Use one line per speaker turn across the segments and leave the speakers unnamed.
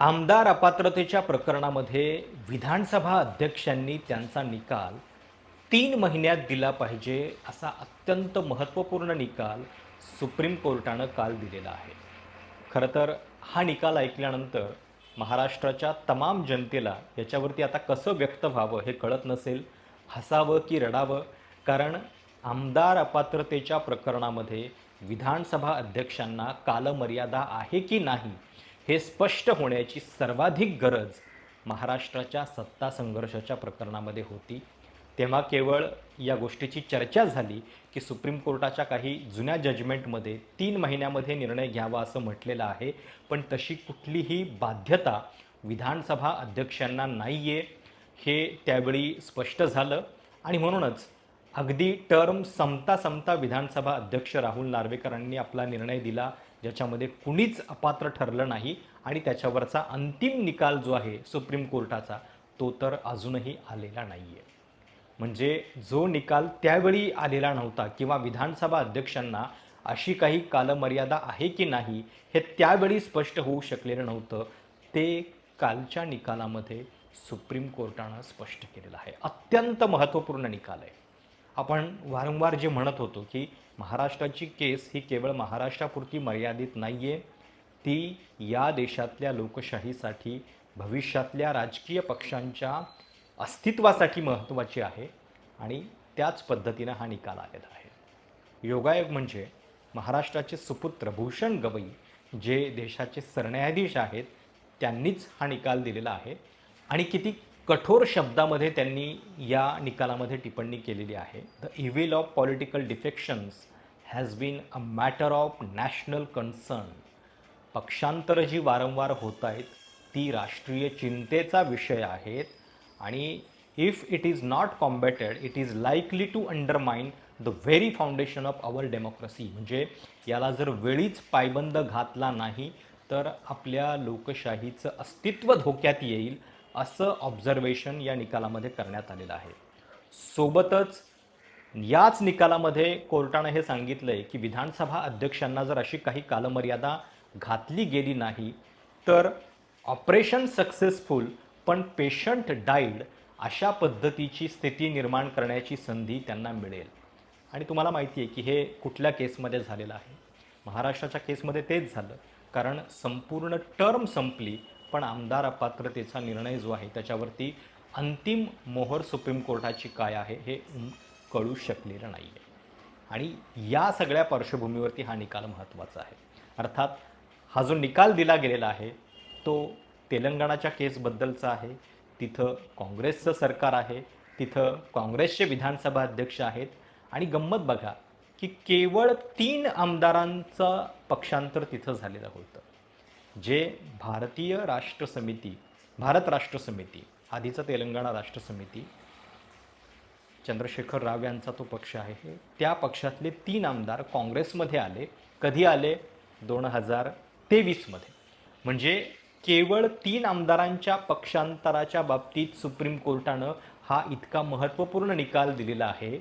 आमदार अपात्रतेच्या प्रकरणामध्ये विधानसभा अध्यक्षांनी त्यांचा निकाल तीन महिन्यात दिला पाहिजे असा अत्यंत महत्त्वपूर्ण निकाल सुप्रीम कोर्टानं काल दिलेला आहे. खरं तर हा निकाल ऐकल्यानंतर महाराष्ट्राच्या तमाम जनतेला याच्यावरती आता कसं व्यक्त व्हावं हे कळत नसेल हसावं की रडावं कारण आमदार अपात्रतेच्या प्रकरणामध्ये विधानसभा अध्यक्षांना कालमर्यादा आहे की नाही हे स्पष्ट होण्याची सर्वाधिक गरज महाराष्ट्राच्या सत्ता संघर्षाच्या प्रकरणामध्ये होती. तेव्हा केवळ या गोष्टीची चर्चा झाली की सुप्रीम कोर्टाच्या काही जुन्या जजमेंटमध्ये तीन महिन्यामध्ये निर्णय घ्यावा असं म्हटलेलं आहे. पण तशी कुठलीही बाध्यता विधानसभा अध्यक्षांना नाही आहे हे त्यावेळी स्पष्ट झालं आणि म्हणूनच अगदी टर्म संपता संपता विधानसभा अध्यक्ष राहुल नार्वेकरांनी आपला निर्णय दिला ज्याच्यामध्ये कुणीच अपात्र ठरलं नाही आणि त्याच्यावरचा अंतिम निकाल जो आहे सुप्रीम कोर्टाचा तो तर अजूनही आलेला नाही आहे म्हणजे जो निकाल त्यावेळी आलेला नव्हता किंवा विधानसभा अध्यक्षांना अशी काही कालमर्यादा आहे की नाही हे त्यावेळी स्पष्ट होऊ शकलेलं नव्हतं. ते कालच्या निकालामध्ये सुप्रीम कोर्टानं स्पष्ट केलेलं आहे. अत्यंत महत्त्वपूर्ण निकाल आहे. आपण वारंवार जे म्हणत होतो की महाराष्ट्राची केस ही केवळ महाराष्ट्रापुरती मर्यादित नाही आहे ती या देशातल्या लोकशाहीसाठी भविष्यातल्या राजकीय पक्षांच्या अस्तित्वासाठी महत्त्वाची आहे आणि त्याच पद्धतीनं हा निकाल आलेला आहे. योगायोग म्हणजे महाराष्ट्राचे सुपुत्र भूषण गवई जे देशाचे सरन्यायाधीश आहेत त्यांनीच हा निकाल दिलेला आहे आणि किती कठोर शब्दामध्ये त्यांनी या निकालामध्ये टिप्पणी केलेली आहे. The evil of political defections has been a matter of national concern पक्षांतर जी वारंवार होत आहेत ती राष्ट्रीय चिंतेचा विषय आहेत आणि if it is not combatted it is likely to undermine the very foundation of our democracy म्हणजे याला जर वेळीच पायबंद घातला नाही तर आपल्या लोकशाहीचं अस्तित्व धोक्यात येईल असं ऑब्झर्वेशन या निकालामध्ये करण्यात आलेलं आहे. सोबतच याच निकालामध्ये कोर्टानं हे सांगितलं आहे की विधानसभा अध्यक्षांना जर अशी काही कालमर्यादा घातली गेली नाही तर ऑपरेशन सक्सेसफुल पण पेशंट डाईड अशा पद्धतीची स्थिती निर्माण करण्याची संधी त्यांना मिळेल. आणि तुम्हाला माहिती आहे की हे कुठल्या केसमध्ये झालेलं आहे? महाराष्ट्राच्या केसमध्ये तेच झालं कारण संपूर्ण टर्म संपली पण आमदार अपात्रतेचा निर्णय जो आहे त्याच्यावरती अंतिम मोहर सुप्रीम कोर्टाची काय आहे हे कळू शकलेलं नाही आहे आणि या सगळ्या पार्श्वभूमीवरती हा निकाल महत्त्वाचा आहे. अर्थात हा जो निकाल दिला गेलेला आहे तो तेलंगणाच्या केसबद्दलचा आहे तिथं काँग्रेसचं सरकार आहे तिथं काँग्रेसचे विधानसभा अध्यक्ष आहेत आणि गंमत बघा की केवळ तीन आमदारांचं पक्षांतर तिथं झालेलं होतं. जे भारतीय राष्ट्र समिती भारत राष्ट्र समिती आधीचं तेलंगणा राष्ट्र समिती चंद्रशेखर राव यांचा तो पक्ष आहे हे त्या पक्षातले तीन आमदार काँग्रेसमध्ये आले कधी आले? दोन हजार तेवीसमध्ये. म्हणजे केवळ तीन आमदारांच्या पक्षांतराच्या बाबतीत सुप्रीम कोर्टानं हा इतका महत्त्वपूर्ण निकाल दिलेला आहे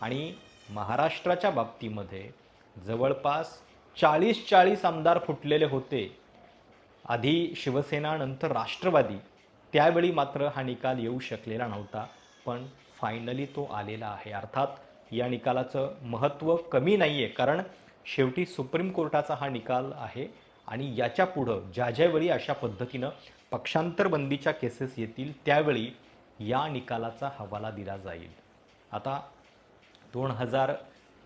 आणि महाराष्ट्राच्या बाबतीमध्ये जवळपास चाळीस चाळीस आमदार फुटलेले होते आधी शिवसेना नंतर राष्ट्रवादी. त्यावेळी मात्र हा निकाल येऊ शकलेला नव्हता पण फायनली तो आलेला आहे. अर्थात या निकालाचं महत्त्व कमी नाही आहे कारण शेवटी सुप्रीम कोर्टाचा हा निकाल आहे आणि याच्या पुढं ज्या ज्यावेळी अशा पद्धतीनं पक्षांतरबंदीच्या केसेस येतील त्यावेळी या निकालाचा हवाला दिला जाईल. आता दोन हजार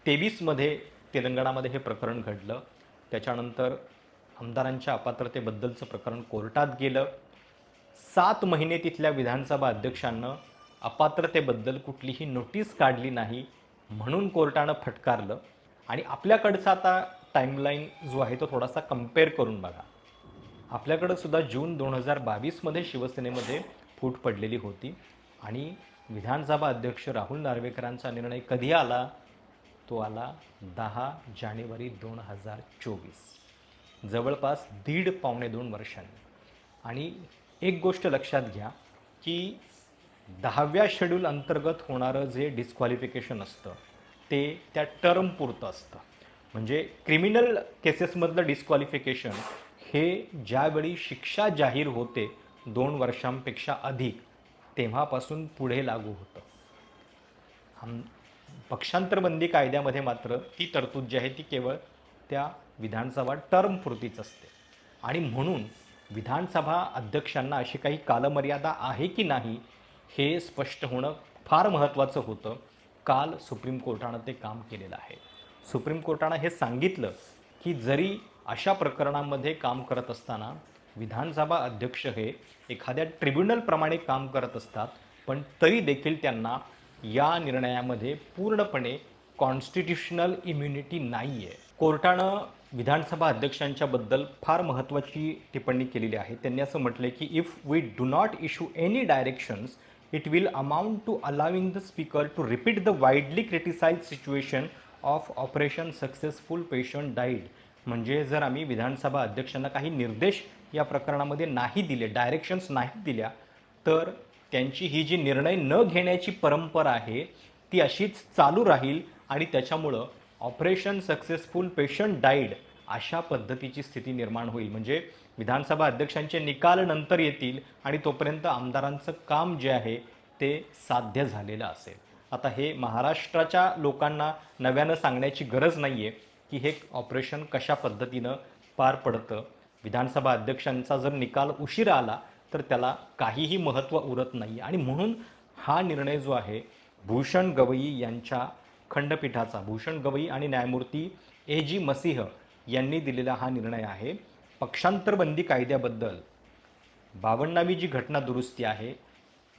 तेवीसमध्ये तेलंगणामध्ये हे प्रकरण घडलं. त्याच्यानंतर आमदारांच्या अपात्रतेबद्दलचं प्रकरण कोर्टात गेलं. सात महिने तिथल्या विधानसभा अध्यक्षांनं अपात्रतेबद्दल कुठलीही नोटीस काढली नाही म्हणून कोर्टानं फटकारलं. आणि आपल्याकडचा आता टाईमलाईन जो आहे तो थोडासा कंपेअर करून बघा. आपल्याकडं सुद्धा जून दोन हजार बावीसमध्ये शिवसेनेमध्ये फूट पडलेली होती. आणि विधानसभा अध्यक्ष राहुल नार्वेकरांचा निर्णय कधी आला? तो आला दहा जानेवारी दोन हजार चोवीस. जवळपास दीड पावणे दोन वर्षांनी. आणि एक गोष्ट लक्षात घ्या की दहाव्या शेड्यूल अंतर्गत होणारं जे डिस्क्वालिफिकेशन असतं ते त्या टर्मपुरतं असतं. म्हणजे क्रिमिनल केसेसमधलं डिस्क्वालिफिकेशन हे ज्यावेळी शिक्षा जाहीर होते दोन वर्षांपेक्षा अधिक तेव्हापासून पुढे लागू होतं. आम पक्षांतरबंदी कायद्यामध्ये मात्र ती तरतूद जी आहे ती केवळ त्या विधानसभा टर्मपुरतीच असते. आणि म्हणून विधानसभा अध्यक्षांना अशी काही कालमर्यादा आहे की नाही हे स्पष्ट होणं फार महत्त्वाचं होतं. काल सुप्रीम कोर्टानं ते काम केलेलं आहे. सुप्रीम कोर्टानं हे सांगितलं की जरी अशा प्रकरणांमध्ये काम करत असताना विधानसभा अध्यक्ष हे एखाद्या ट्रिब्युनलप्रमाणे काम करत असतात पण तरी देखील त्यांना या निर्णयामध्ये पूर्णपणे कॉन्स्टिट्युशनल इम्युनिटी नाही आहे कोर्टानं विधानसभा अध्यक्षांच्याबद्दल फार महत्त्वाची टिप्पणी केलेली आहे. त्यांनी असं म्हटलं की if we do not issue any directions it will amount to allowing the speaker to repeat the widely criticise situation of operation successful patient died म्हणजे जर आम्ही विधानसभा अध्यक्षांना काही निर्देश या प्रकरणामध्ये नाही दिले डायरेक्शन्स नाही दिल्या तर त्यांची ही जी निर्णय न घेण्याची परंपरा आहे ती अशीच चालू राहील आणि त्याच्यामुळं ऑपरेशन सक्सेसफुल पेशंट डाईड अशा पद्धतीची स्थिती निर्माण होईल. म्हणजे विधानसभा अध्यक्षांचे निकाल नंतर येतील आणि तोपर्यंत आमदारांचं काम जे आहे ते साध्य झालेलं असेल. आता हे महाराष्ट्राच्या लोकांना नव्यानं सांगण्याची गरज नाही आहे की हे ऑपरेशन कशा पद्धतीनं पार पडतं. विधानसभा अध्यक्षांचा जर निकाल उशिरा आला तर त्याला काहीही महत्त्व उरत नाही. आणि म्हणून हा निर्णय जो आहे भूषण गवई यांच्या खंडपीठाचा भूषण गवई आणि न्यायमूर्ती ए जी मसीह यांनी दिलेला हा निर्णय आहे. पक्षांतरबंदी कायद्याबद्दल बावन्नावी जी घटना दुरुस्ती आहे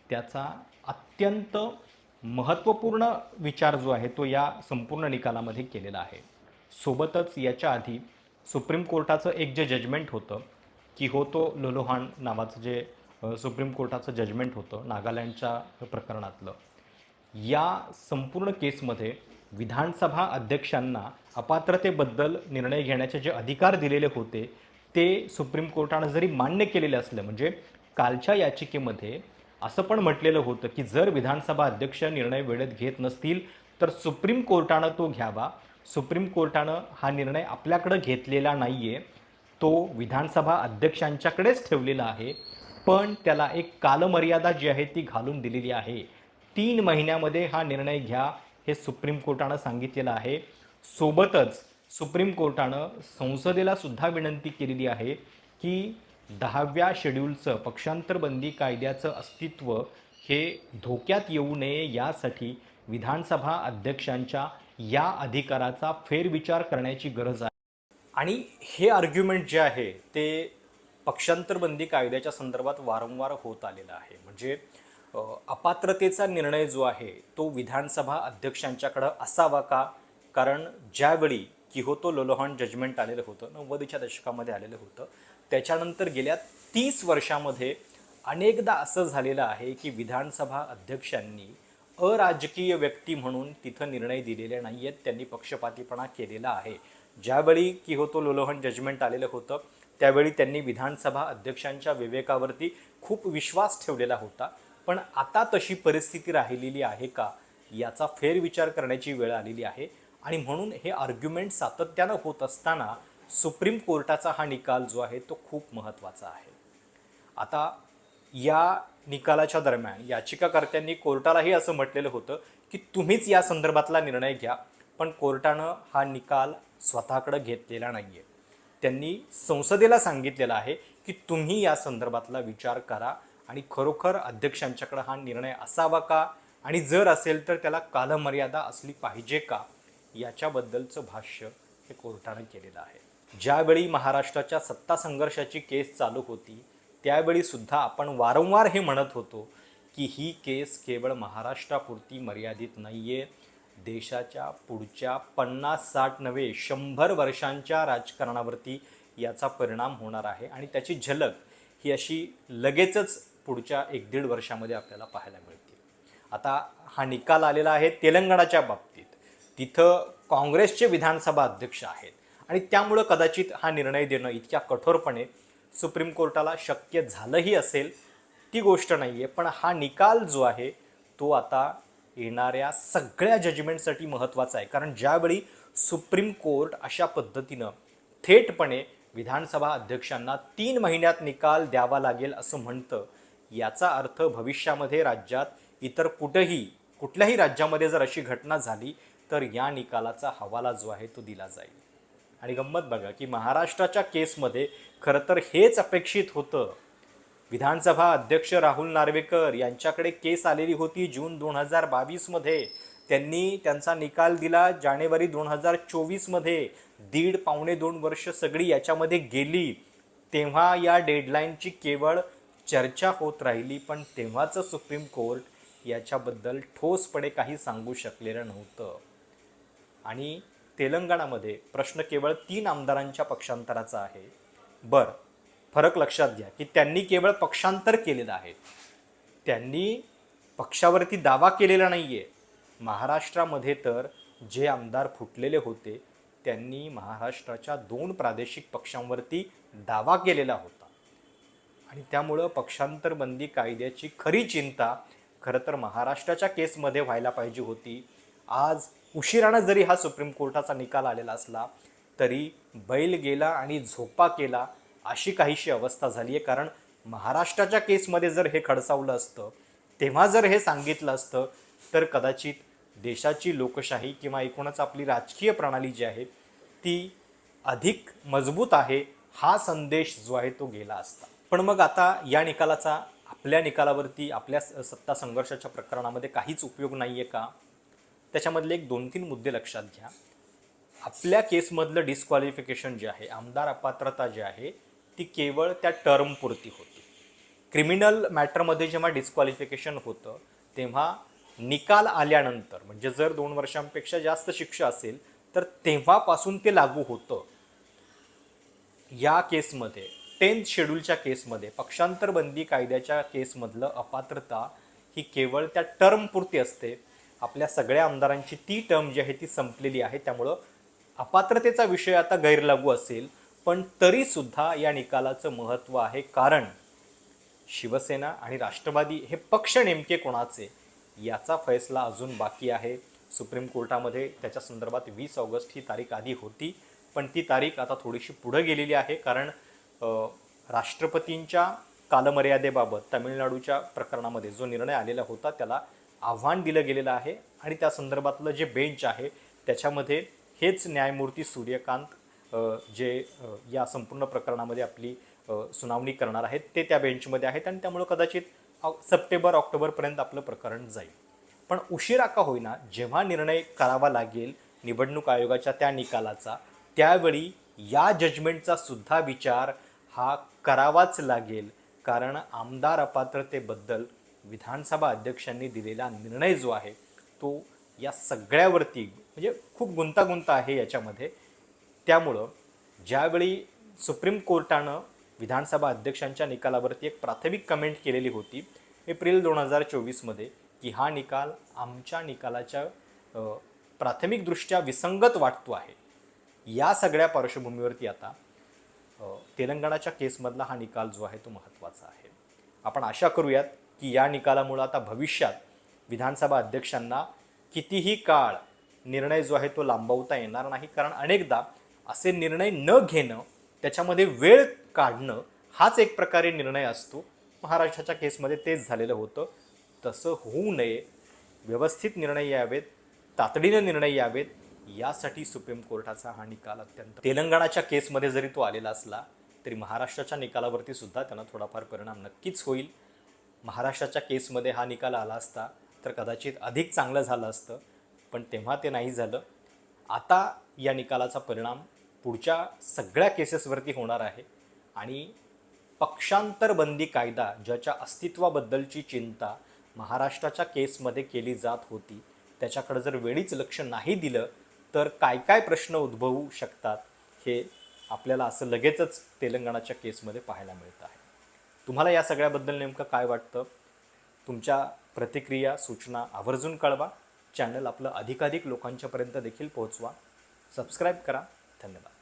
त्याचा अत्यंत महत्त्वपूर्ण विचार जो आहे तो या संपूर्ण निकालामध्ये केलेला आहे. सोबतच याच्या आधी सुप्रीम कोर्टाचं एक जे जजमेंट होतं की हो तो लोलोहान नावाचं जे सुप्रीम कोर्टाचं जजमेंट होतं नागालँडच्या प्रकरणातलं. या संपूर्ण केसमध्ये विधानसभा अध्यक्षांना अपात्रतेबद्दल निर्णय घेण्याचे जे अधिकार दिलेले होते ते सुप्रीम कोर्टानं जरी मान्य केलेले असलं म्हणजे कालच्या याचिकेमध्ये असं पण म्हटलेलं होतं की जर विधानसभा अध्यक्ष निर्णय वेळेत घेत नसतील तर सुप्रीम कोर्टानं तो घ्यावा. सुप्रीम कोर्टानं हा निर्णय आपल्याकडं घेतलेला नाही आहे तो विधानसभा अध्यक्षांच्याकडेच ठेवलेला आहे. पण त्याला एक कालमर्यादा जी आहे ती घालून दिलेली आहे. तीन महिन्यामध्ये हा निर्णय घ्या हे सुप्रीम कोर्टानं सांगितलेलं आहे. सोबतच सुप्रीम कोर्टानं संसदेला सुद्धा विनंती केलेली आहे की दहाव्या शेड्यूलचं पक्षांतरबंदी कायद्याचं अस्तित्व हे धोक्यात येऊ नये यासाठी विधानसभा अध्यक्षांच्या या अधिकाराचा फेरविचार करण्याची गरज आहे. आणि हे आर्ग्युमेंट जे आहे ते पक्षांतरबंदी कायद्याच्या संदर्भात वारंवार होत आलेलं आहे. म्हणजे अपात्रतेचा निर्णय जो आहे तो विधानसभा अध्यक्षांच्याकडं असावा का? कारण ज्यावेळी किहोतो लोलोहॉन जजमेंट आलेलं होतं नव्वदीच्या दशकामध्ये आलेलं होतं. त्याच्यानंतर गेल्या तीस वर्षामध्ये अनेकदा असं झालेलं आहे की विधानसभा अध्यक्षांनी अराजकीय व्यक्ती म्हणून तिथं निर्णय दिलेले नाही आहेत त्यांनी पक्षपातीपणा केलेला आहे. ज्यावेळी किहोतो लोलोहन जजमेंट आलेलं होतं त्यावेळी त्यांनी विधानसभा अध्यक्षांच्या विवेकावरती खूप विश्वास ठेवलेला होता. पण आता तशी परिस्थिती राहिलेली आहे का? याचा फेरविचार करण्याची वेळ आलेली आहे. आणि म्हणून हे आर्ग्युमेंट सातत्यानं होत असताना सुप्रीम कोर्टाचा हा निकाल जो आहे तो खूप महत्त्वाचा आहे. आता या निकालाच्या दरम्यान याचिकाकर्त्यांनी कोर्टालाही असं म्हटलेलं होतं की तुम्हीच या संदर्भातला निर्णय घ्या पण कोर्टानं हा निकाल स्वतःकडे घेतलेला नाही आहे त्यांनी संसदेला सांगितलेलं आहे की तुम्ही या संदर्भातला विचार करा आणि खरोखर अध्यक्षांच्याकडं हा निर्णय असावा का? आणि जर असेल तर त्याला कालमर्यादा असली पाहिजे का? याच्याबद्दलचं भाष्य हे कोर्टानं केलेलं आहे. ज्यावेळी महाराष्ट्राच्या सत्ता संघर्षाची केस चालू होती त्यावेळी सुद्धा आपण वारंवार हे म्हणत होतो की ही केस केवळ महाराष्ट्रापुरती मर्यादित नाही आहे देशाच्या पुढच्या पन्नास साठ नव्हे शंभर वर्षांच्या राजकारणावरती याचा परिणाम होणार आहे. आणि त्याची झलक ही अशी लगेचच पुढच्या एक दीड वर्षामध्ये आपल्याला पाहायला मिळतील. आता हा निकाल आलेला आहे तेलंगणाच्या बाबतीत. तिथं काँग्रेसचे विधानसभा अध्यक्ष आहेत आणि त्यामुळं कदाचित हा निर्णय देणं इतक्या कठोरपणे सुप्रीम कोर्टाला शक्य झालंही असेल ती गोष्ट नाही आहे पण हा निकाल जो आहे तो आता येणाऱ्या सगळ्या जजमेंटसाठी महत्त्वाचा आहे. कारण ज्यावेळी सुप्रीम कोर्ट अशा पद्धतीनं थेटपणे विधानसभा अध्यक्षांना तीन महिन्यात निकाल द्यावा लागेल असं म्हणतं याचा अर्थ भविष्यामध्ये राज्यात इतर कुठेही कुठल्याही राज्यामध्ये जर अशी घटना झाली तर या निकालाचा हवाला जो आहे तो दिला जाईल. आणि गंमत बघा की महाराष्ट्राच्या केसमध्ये खरं तर हेच अपेक्षित होतं. विधानसभा अध्यक्ष राहुल नार्वेकर यांच्याकडे केस आलेली होती जून दोन हजार बावीसमध्ये त्यांनी त्यांचा निकाल दिला जानेवारी दोन हजार चोवीसमध्ये दीड पावणे दोन वर्ष सगळी याच्यामध्ये गेली. तेव्हा या डेडलाईनची केवळ चर्चा होत राहिली पण तेव्हाचं सुप्रीम कोर्ट याच्याबद्दल ठोसपणे काही सांगू शकलेलं नव्हतं. आणि तेलंगणामध्ये प्रश्न केवळ तीन आमदारांच्या पक्षांतराचा आहे. बर फरक लक्षात घ्या की त्यांनी केवळ पक्षांतर केलेलं आहे. त्यांनी पक्षावरती दावा केलेला नाही आहे महाराष्ट्रामध्ये तर जे आमदार फुटलेले होते त्यांनी महाराष्ट्राच्या दोन प्रादेशिक पक्षांवरती दावा केलेला होता. आणि त्यामुळं पक्षांतर बंदी कायद्याची खरी चिंता खरं तर महाराष्ट्राच्या केसमध्ये व्हायला पाहिजे होती. आज उशिरानं जरी हा सुप्रीम कोर्टाचा निकाल आलेला असला तरी बैल गेला आणि झोपा केला अशी काहीशी अवस्था झाली आहे कारण महाराष्ट्राच्या केसमध्ये जर हे खडसावलं असतं तेव्हा जर हे सांगितलं असतं तर कदाचित देशाची लोकशाही किंवा एकूणच आपली राजकीय प्रणाली जी आहे ती अधिक मजबूत आहे हा संदेश जो आहे तो गेला असता. पण मग आता या निकालाचा आपल्या निकालावरती आपल्या स- सत्ता संघर्षाच्या प्रकरणामध्ये काहीच उपयोग नाही आहे का? त्याच्यामधले एक दोन तीन मुद्दे लक्षात घ्या. आपल्या केसमधलं डिस्क्वालिफिकेशन जे आहे आमदार अपात्रता जी आहे ती केवळ त्या टर्मपुरती होती. क्रिमिनल मॅटरमध्ये जेव्हा डिस्क्वालिफिकेशन होतं तेव्हा निकाल आल्यानंतर म्हणजे जर दोन वर्षांपेक्षा जास्त शिक्षा असेल तर तेव्हापासून ते लागू होतं. या केसमध्ये टेन्थ शेड्यूलच्या केसमध्ये पक्षांतर बंदी कायद्याच्या केसमधलं अपात्रता ही केवळ त्या टर्मपुरती असते. आपल्या सगळ्या आमदारांची ती टर्म जी आहे ती संपलेली आहे. त्यामुळं अपात्रतेचा विषय आता गैरलागू असेल पण तरीसुद्धा या निकालाचं महत्त्व आहे. कारण शिवसेना आणि राष्ट्रवादी हे पक्ष नेमके कोणाचे याचा फैसला अजून बाकी आहे. सुप्रीम कोर्टामध्ये त्याच्या संदर्भात वीस ऑगस्ट ही तारीख आधी होती पण ती तारीख आता थोडीशी पुढं गेलेली आहे. कारण राष्ट्रपतींच्या कालमर्यादेबाबत तामिळनाडूच्या प्रकरणामध्ये जो निर्णय आलेला होता त्याला आव्हान दिलं गेलेलं आहे आणि त्या संदर्भातलं जे बेंच आहे त्याच्यामध्ये हेच न्यायमूर्ती सूर्यकांत जे या संपूर्ण प्रकरणामध्ये आपली सुनावणी करणार आहेत ते त्या बेंचमध्ये आहेत आणि त्यामुळं कदाचित सप्टेंबर ऑक्टोबरपर्यंत आपलं प्रकरण जाईल. पण उशिरा का होईना जेव्हा निर्णय करावा लागेल निवडणूक आयोगाच्या त्या निकालाचा त्यावेळी या जजमेंटचा सुद्धा विचार हा करावाच लागेल. कारण आमदार अपात्रतेबद्दल विधानसभा अध्यक्षांनी दिलेला निर्णय जो आहे तो या सगळ्यावरती म्हणजे खूप गुंतागुंत आहे याच्यामध्ये. त्यामुळं ज्यावेळी सुप्रीम कोर्टानं विधानसभा अध्यक्षांच्या निकालावरती एक प्राथमिक कमेंट केलेली होती एप्रिल दोन हजार चोवीसमध्ये की हा निकाल आमच्या निकालाच्या प्राथमिकदृष्ट्या विसंगत वाटतो आहे. या सगळ्या पार्श्वभूमीवरती आता तेलंगणाच्या केसमधला हा निकाल जो आहे तो महत्त्वाचा आहे. आपण आशा करूयात की या निकालामुळं आता भविष्यात विधानसभा अध्यक्षांना कितीही काळ निर्णय जो आहे तो लांबवता येणार नाही कारण अनेकदा असे निर्णय न घेणं त्याच्यामध्ये वेळ काढणं हाच एक प्रकारे निर्णय असतो. महाराष्ट्राच्या केसमध्ये तेच झालेलं होतं. तसं होऊ नये. व्यवस्थित निर्णय यावेत. तातडीनं निर्णय यावेत. यासाठी सुप्रीम कोर्टाचा हा निकाल अत्यंत तेलंगणाच्या केसमध्ये जरी तो आलेला असला तरी महाराष्ट्राच्या निकालावरती सुद्धा त्यांना थोडाफार परिणाम नक्कीच होईल. महाराष्ट्राच्या केसमध्ये हा निकाल आला असता तर कदाचित अधिक चांगलं झालं असतं पण तेव्हा ते नाही झालं. आता या निकालाचा परिणाम पुढच्या सगळ्या केसेसवरती होणार आहे आणि पक्षांतरबंदी कायदा ज्याच्या अस्तित्वाबद्दलची चिंता महाराष्ट्राच्या केसमध्ये केली जात होती त्याच्याकडे जर वेळीच लक्ष नाही दिलं तर काय काय प्रश्न उद्भवू शकतात हे आपल्याला असं लगेचच तेलंगणाच्या केसमध्ये पाहायला मिळतं आहे. तुम्हाला या सगळ्याबद्दल नेमकं काय वाटतं? तुमच्या प्रतिक्रिया सूचना आवर्जून कळवा. चॅनल आपलं अधिकाधिक लोकांच्यापर्यंत देखील पोहोचवा. सबस्क्राईब करा. धन्यवाद.